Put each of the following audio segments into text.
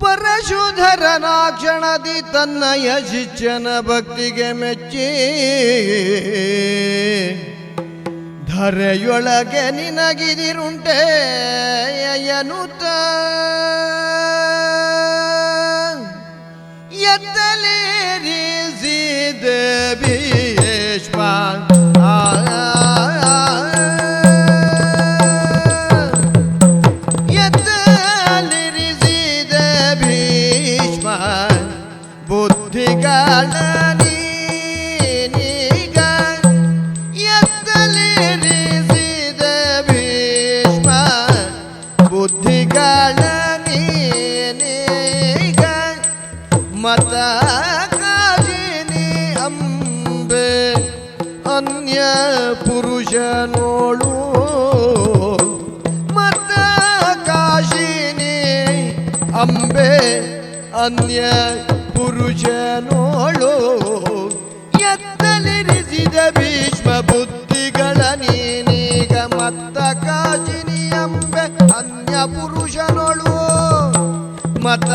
ಪರಶುಧರನಾಕ್ಷಣದಿ ತನ್ನ ಶಿಷ್ಯನ ಭಕ್ತಿಗೆ ಮೆಚ್ಚಿ. ಧರೆಯೊಳಗೆ ನಿನಗಿದಿರುಂಟೆ ಯನುತ ಎತ್ತಲೇರಿಸಿದ ಅನ್ಯ ಪುರುಷನೋಳು ಮತ ಕಾಶಿನಿ ಅಂಬೆ ಅನ್ಯ ಪುರುಷನೋಳು ಮತ್ತ ಕಾಜಿನಿಯಂಬೆ ಅನ್ಯ ಪುರುಷನೊಳು ಮತ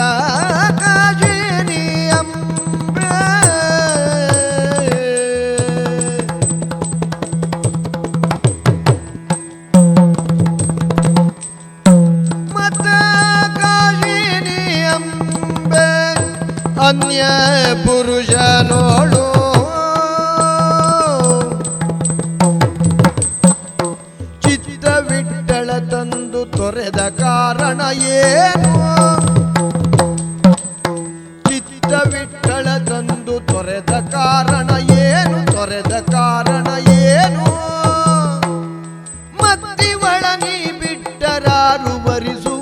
ಕಾಜಿನಿ ಅಂಬೆ ಮತ ಕಾಜಿನಿ ಅಂಬೆ ಅನ್ಯ ಪುರುಷನೋಳು ತಂದು ತೊರೆದ ಕಾರಣ ಏನು? ಚಿತ್ತ ವಿಠಳ ತಂದು ತೊರೆದ ಕಾರಣ ಏನು? ತೊರೆದ ಕಾರಣ ಏನು? ಮತ್ತಿವಳ ನೀ ಬಿಟ್ಟರಾರು ಬರಿಸು